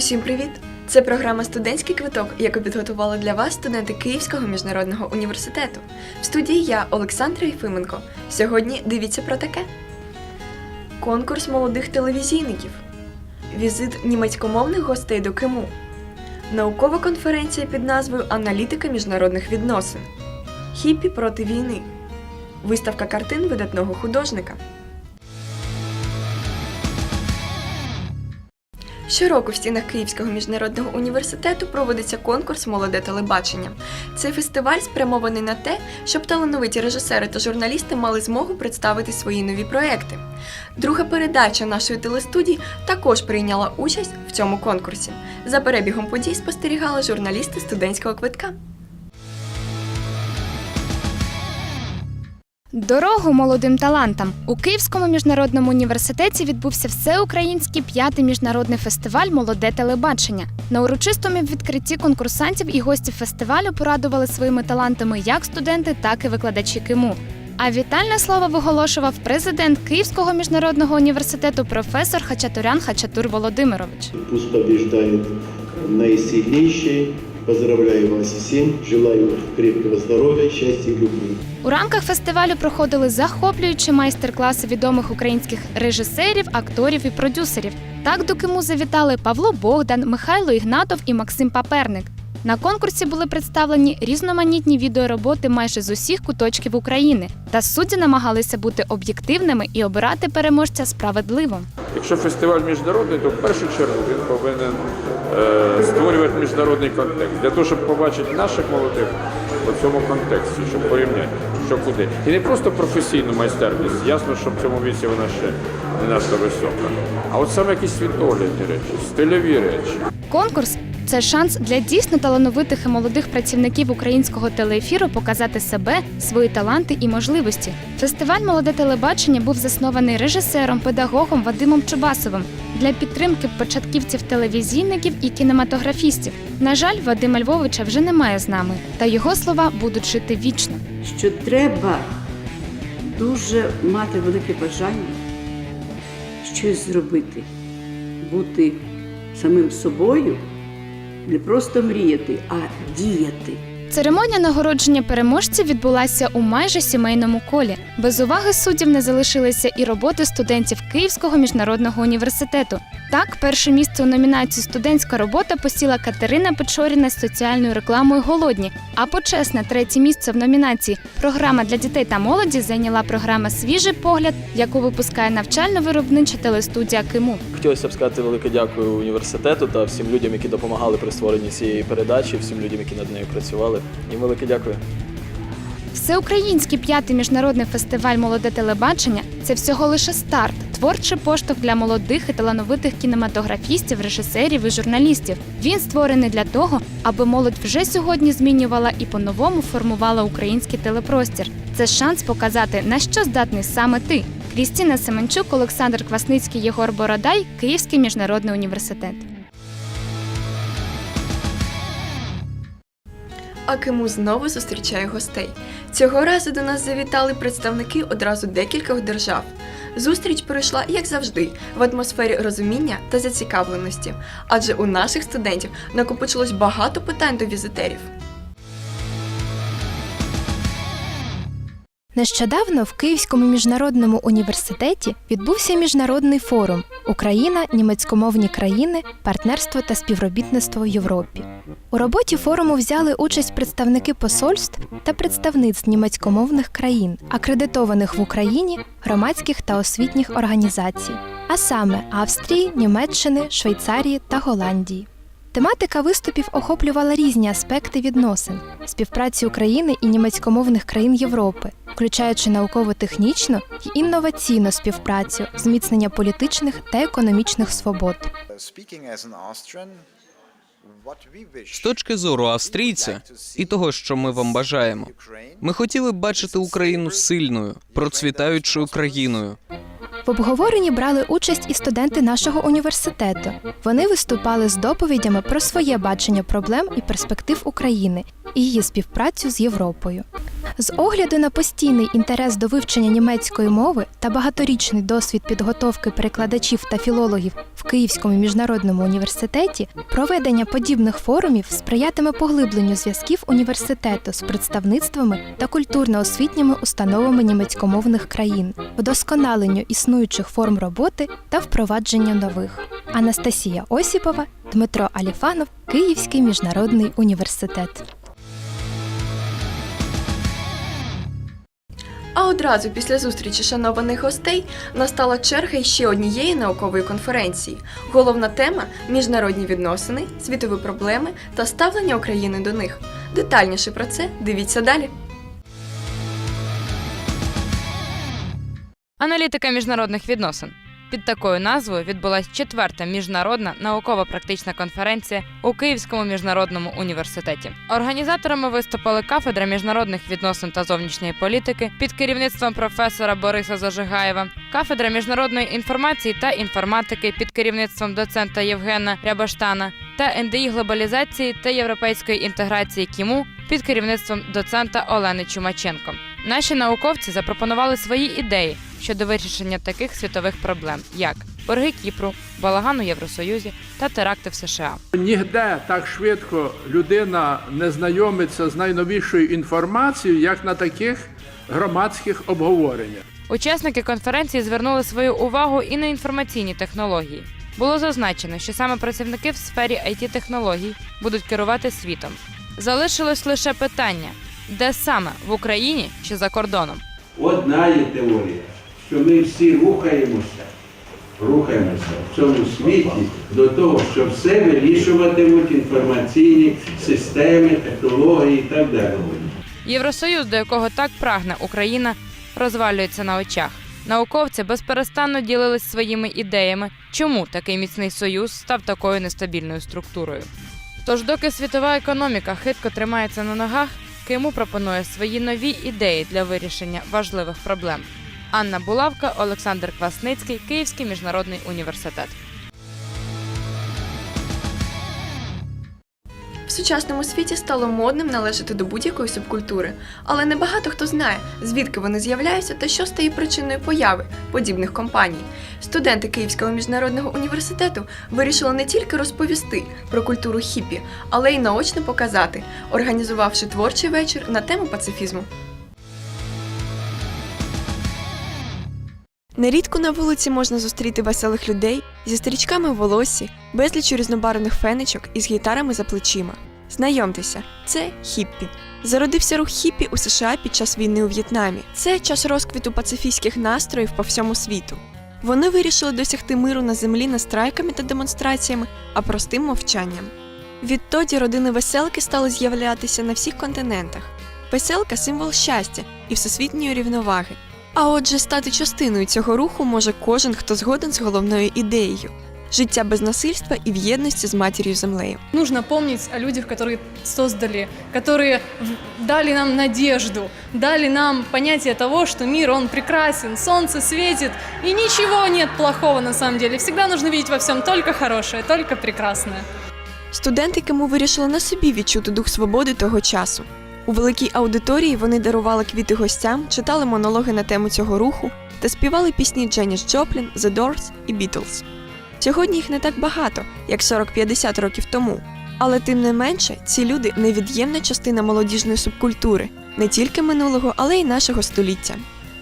Усім привіт! Це програма Студентський квиток, яку підготували для вас студенти Київського міжнародного університету. В студії я, Олександра Єфименко. Сьогодні дивіться про таке: конкурс молодих телевізійників, візит німецькомовних гостей до Киму, наукова конференція під назвою Аналітика міжнародних відносин, Хіппі проти війни, виставка картин видатного художника. Щороку в стінах Київського міжнародного університету проводиться конкурс Молоде телебачення. Цей фестиваль спрямований на те, щоб талановиті режисери та журналісти мали змогу представити свої нові проекти. Друга передача нашої телестудії також прийняла участь в цьому конкурсі. За перебігом подій спостерігали журналісти студентського квитка. Дорогу молодим талантам у Київському міжнародному університеті відбувся всеукраїнський п'ятий міжнародний фестиваль Молоде телебачення. На урочистому відкритті конкурсантів і гості фестивалю порадували своїми талантами як студенти, так і викладачі КИМУ. А вітальне слово виголошував президент Київського міжнародного університету професор Хачатурян Хачатур Володимирович. Пусть побеждает наисильнейший. Поздравляю вас всім, Желаю крепкого здоров'я, щастя і любви. У рамках фестивалю проходили захоплюючі майстер-класи відомих українських режисерів, акторів і продюсерів. Так до Киму завітали Павло Богдан, Михайло Ігнатов і Максим Паперник. На конкурсі були представлені різноманітні відеороботи майже з усіх куточків України, та судді намагалися бути об'єктивними і обирати переможця справедливо. Якщо фестиваль міжнародний, то в першу чергу він повинен е, створювати міжнародний контекст для того, щоб побачити наших молодих у цьому контексті, щоб порівняти, що куди. І не просто професійну майстерність, ясно, що в цьому віці вона ще не надто висока, а от саме якісь світоглядні речі, стильові речі. Конкурс це шанс для дійсно талановитих і молодих працівників українського телеефіру показати себе, свої таланти і можливості. Фестиваль Молоде телебачення був заснований режисером, педагогом Вадимом Чубасовим для підтримки початківців телевізійників і кінематографістів. На жаль, Вадима Львовича вже немає з нами, та його слова будуть жити вічно. що треба дуже мати велике бажання щось зробити, бути самим собою, не просто мріяти, а діяти. Церемонія нагородження переможців відбулася у майже сімейному колі. Без уваги суддів не залишилися і роботи студентів Київського міжнародного університету. Так, перше місце у номінації Студентська робота посіла Катерина Печоріна з соціальною рекламою Голодні. А почесне третє місце в номінації Програма для дітей та молоді зайняла програма Свіжий погляд, яку випускає навчально-виробнича телестудія Киму. Хотілося б сказати велике дякую університету та всім людям, які допомагали при створенні цієї передачі, всім людям, які над нею працювали. Їм велике дякую. Всеукраїнський п'ятий міжнародний фестиваль Молоде телебачення це всього лише старт, творчий поштовх для молодих і талановитих кінематографістів, режисерів і журналістів. Він створений для того, аби молодь вже сьогодні змінювала і по-новому формувала український телепростір. Це шанс показати, на що здатний саме ти. Крістіна Семенчук, Олександр Квасницький, Єгор Бородай, Київський міжнародний університет. А Киму знову зустрічає гостей. Цього разу до нас завітали представники одразу декількох держав. Зустріч пройшла, як завжди, в атмосфері розуміння та зацікавленості, адже у наших студентів накопичилось багато питань до візитерів. Нещодавно в Київському міжнародному університеті відбувся міжнародний форум Україна, німецькомовні країни, партнерство та співробітництво в Європі. У роботі форуму взяли участь представники посольств та представництв німецькомовних країн, акредитованих в Україні, громадських та освітніх організацій, а саме Австрії, Німеччини, Швейцарії та Голландії. Тематика виступів охоплювала різні аспекти відносин співпраці України і німецькомовних країн Європи, включаючи науково-технічну й інноваційну співпрацю, зміцнення політичних та економічних свобод. З точки зору австрійця і того, що ми вам бажаємо, ми хотіли б бачити Україну сильною, процвітаючою країною. В обговоренні брали участь і студенти нашого університету. Вони виступали з доповідями про своє бачення проблем і перспектив України і її співпрацю з Європою. З огляду на постійний інтерес до вивчення німецької мови та багаторічний досвід підготовки перекладачів та філологів в Київському міжнародному університеті, проведення подібних форумів сприятиме поглибленню зв'язків університету з представництвами та культурно-освітніми установами німецькомовних країн, вдосконаленню існуючих форм роботи та впровадженню нових. Анастасія Осіпова, Дмитро Аліфанов, Київський міжнародний університет. Одразу після зустрічі шанованих гостей настала черга ще однієї наукової конференції. Головна тема міжнародні відносини, світові проблеми та ставлення України до них. Детальніше про це дивіться далі. Аналітика міжнародних відносин. Під такою назвою відбулася четверта міжнародна науково-практична конференція у Київському міжнародному університеті. Організаторами виступили кафедра міжнародних відносин та зовнішньої політики під керівництвом професора Бориса Зажигаєва, кафедра міжнародної інформації та інформатики під керівництвом доцента Євгена Рябаштана та НДІ глобалізації та європейської інтеграції КІМУ під керівництвом доцента Олени Чумаченко. Наші науковці запропонували свої ідеї щодо вирішення таких світових проблем, як борги Кіпру, балаган у Євросоюзі та теракти в США. Нігде так швидко людина не знайомиться з найновішою інформацією, як на таких громадських обговореннях. Учасники конференції звернули свою увагу і на інформаційні технології. Було зазначено, що саме працівники в сфері it технологій будуть керувати світом. Залишилось лише питання: де саме в Україні чи за кордоном. Одна є теорія, що ми всі рухаємося, рухаємося в цьому світі до того, що все вирішуватимуть інформаційні системи, технології і так далі. Євросоюз, до якого так прагне Україна, розвалюється на очах. Науковці безперестанно ділились своїми ідеями, чому такий міцний союз став такою нестабільною структурою. Тож, доки світова економіка хитко тримається на ногах, Киму пропонує свої нові ідеї для вирішення важливих проблем. Анна Булавка, Олександр Квасницький, Київський міжнародний університет. В сучасному світі стало модним належати до будь-якої субкультури, але небагато хто знає, звідки вони з'являються та що стає причиною появи подібних компаній. Студенти Київського міжнародного університету вирішили не тільки розповісти про культуру хіпі, але й наочно показати, організувавши творчий вечір на тему пацифізму. Нерідко на вулиці можна зустріти веселих людей зі стрічками в волоссі, безліч різнобарвних фенечок і з гітарами за плечима. Знайомтеся, це хіппі. Зародився рух хіппі у США під час війни у В'єтнамі. Це час розквіту пацифістських настроїв по всьому світу. Вони вирішили досягти миру на землі не страйками та демонстраціями, а простим мовчанням. Відтоді родини веселки стали з'являтися на всіх континентах. Веселка символ щастя і всесвітньої рівноваги. А отже, стати частиною цього руху може кожен, хто згоден з головною ідеєю життя без насильства і в єдності з матір'ю землею. Нужно помнить о людях, которые создали, которые дали нам надежду, дали нам понятие того, что мир, он прекрасен, солнце светит, и ничего нет плохого на самом деле. Всегда нужно видеть во всем только хорошее, только прекрасное. Студенти Киму вирішили на собі відчути дух свободи того часу. У великій аудиторії вони дарували квіти гостям, читали монологи на тему цього руху та співали пісні Дженіс Джоплін, The Doors і Beatles. Сьогодні їх не так багато, як 40-50 років тому. Але тим не менше, ці люди невід'ємна частина молодіжної субкультури не тільки минулого, але й нашого століття.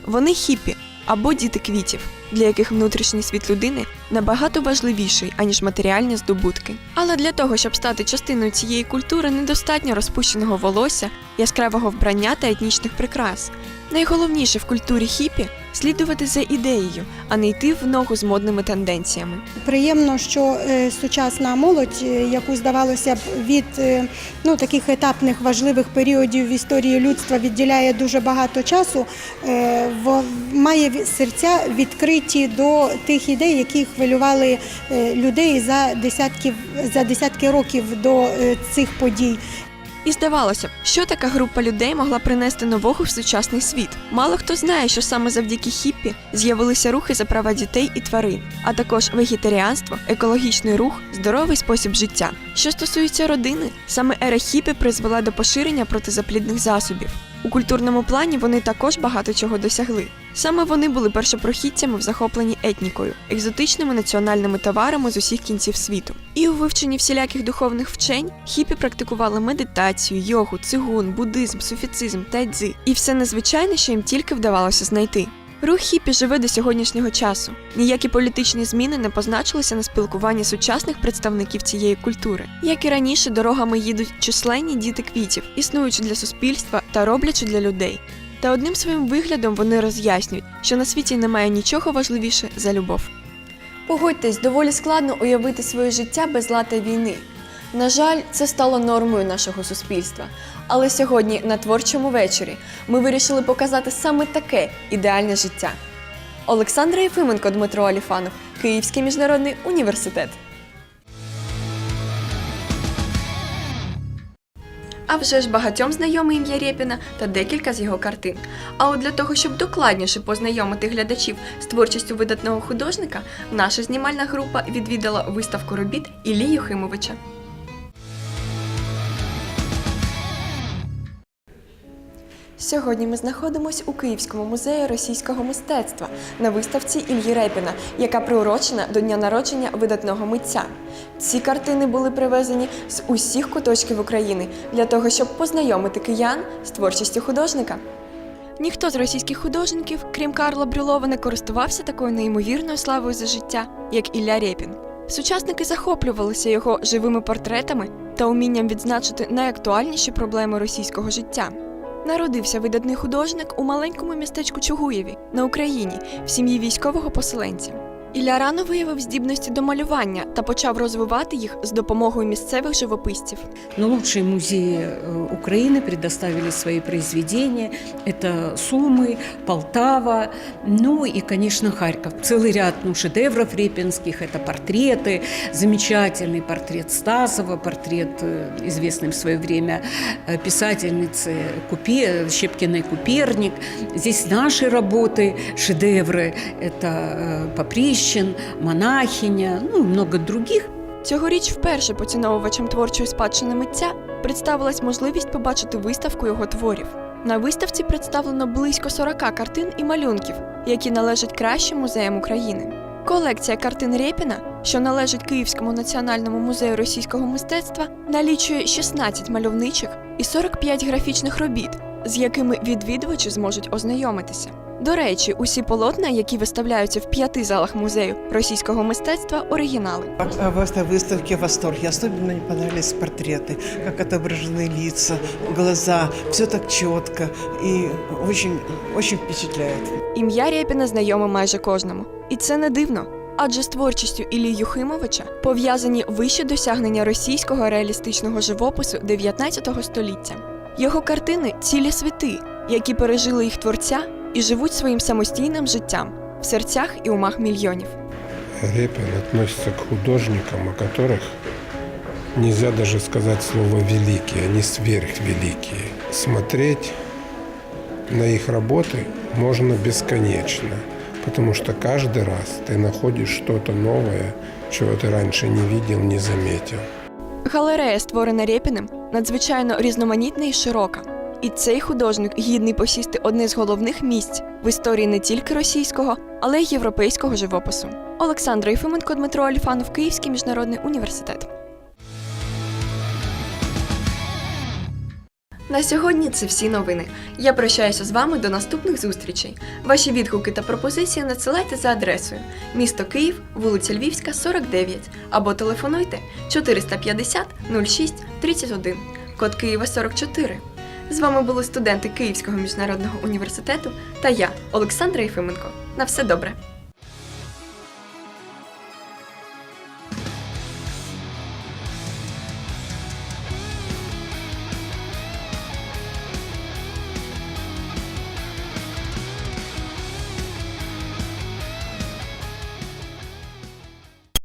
Вони хіпі або діти квітів, для яких внутрішній світ людини набагато важливіший, аніж матеріальні здобутки. Але для того, щоб стати частиною цієї культури, недостатньо розпущеного волосся, яскравого вбрання та етнічних прикрас. Найголовніше в культурі хіпі слідувати за ідеєю, а не йти в ногу з модними тенденціями. Приємно, що е, сучасна молодь, е, яку здавалося б від е, ну, таких етапних важливих періодів в історії людства відділяє дуже багато часу, має серця відкриті до тих ідей, які хвилювали людей за десятків за десятки років до цих подій. І здавалося б, що така група людей могла принести нового в сучасний світ. Мало хто знає, що саме завдяки хіппі з'явилися рухи за права дітей і тварин, а також вегетаріанство, екологічний рух, здоровий спосіб життя. Що стосується родини, саме ера хіппі призвела до поширення протизаплідних засобів. У культурному плані вони також багато чого досягли. Саме вони були першопрохідцями в захопленні етнікою, екзотичними національними товарами з усіх кінців світу. І у вивченні всіляких духовних вчень хіпі практикували медитацію, йогу, цигун, буддизм, суфіцизм, тайцзи. І все незвичайне, що їм тільки вдавалося знайти. Рух хіпі живе до сьогоднішнього часу. Ніякі політичні зміни не позначилися на спілкуванні сучасних представників цієї культури. Як і раніше, дорогами їдуть численні діти квітів, існуючи для суспільства та роблячи для людей. Та одним своїм виглядом вони роз'яснюють, що на світі немає нічого важливіше за любов. Погодьтесь, доволі складно уявити своє життя без лата війни. На жаль, це стало нормою нашого суспільства. Але сьогодні, на творчому вечорі, ми вирішили показати саме таке ідеальне життя. Олександра Єфименко, Дмитро Аліфанов, Київський міжнародний університет. А вже ж багатьом знайоме ім'я Рєпіна та декілька з його картин. А от для того, щоб докладніше познайомити глядачів з творчістю видатного художника, наша знімальна група відвідала виставку робіт Іллі Юхимовича. Сьогодні ми знаходимося у Київському музеї російського мистецтва на виставці Ільї Репіна, яка приурочена до дня народження видатного митця. Ці картини були привезені з усіх куточків України для того, щоб познайомити киян з творчістю художника. Ніхто з російських художників, крім Карла Брюлова, не користувався такою неймовірною славою за життя, як Ілля Рєпін. Сучасники захоплювалися його живими портретами та умінням відзначити найактуальніші проблеми російського життя. Народився видатний художник у маленькому містечку Чугуєві на Україні в сім'ї військового поселенця. Ілля рано виявив здібності до малювання та почав розвивати їх з допомогою місцевих живописців. Но лучшие музеи э, Украины предоставили свои произведения. Это Сумы, Полтава, ну и, конечно, Харьков. Целый ряд ну, шедевров репинских. Это портреты, замечательный портрет Стасова, портрет, э, известный в свое время э, писательницы Купе, Щепкиной Куперник. Здесь наши работы, шедевры. Это э, Поприщин, Монахиня, ну и много других. Цьогоріч вперше поціновувачам творчої спадщини митця представилась можливість побачити виставку його творів. На виставці представлено близько 40 картин і малюнків, які належать кращим музеям України. Колекція картин Рєпіна, що належить Київському національному музею російського мистецтва, налічує 16 мальовничих і 45 графічних робіт, з якими відвідувачі зможуть ознайомитися. До речі, усі полотна, які виставляються в п'яти залах музею російського мистецтва, оригінали. В этой выставке восторг. Особенно мне понравились портреты, как отображены лица, глаза. Все так четко и очень, очень впечатляет. Ім'я Рєпіна знайоме майже кожному. І це не дивно. Адже з творчістю Іллі Юхимовича пов'язані вищі досягнення російського реалістичного живопису 19 століття. Його картини цілі світи, які пережили їх творця і живуть своїм самостійним життям в серцях і умах мільйонів. Репин относится к художникам, о которых нельзя даже сказать слово «великие», они сверхвеликие. Смотреть на их работы можно бесконечно, потому что каждый раз ты находишь что-то новое, чего ты раньше не видел, не заметил. Галерея, створена Рєпіним, надзвичайно різноманітна і широка. І цей художник гідний посісти одне з головних місць в історії не тільки російського, але й європейського живопису. Олександра Єфименко, Дмитро Аліфанов, Київський міжнародний університет. На сьогодні це всі новини. Я прощаюся з вами до наступних зустрічей. Ваші відгуки та пропозиції надсилайте за адресою місто Київ, вулиця Львівська, 49 або телефонуйте 450 06 31, код Києва 44. З вами були студенти Київського міжнародного університету та я, Олександра Єфименко. На все добре!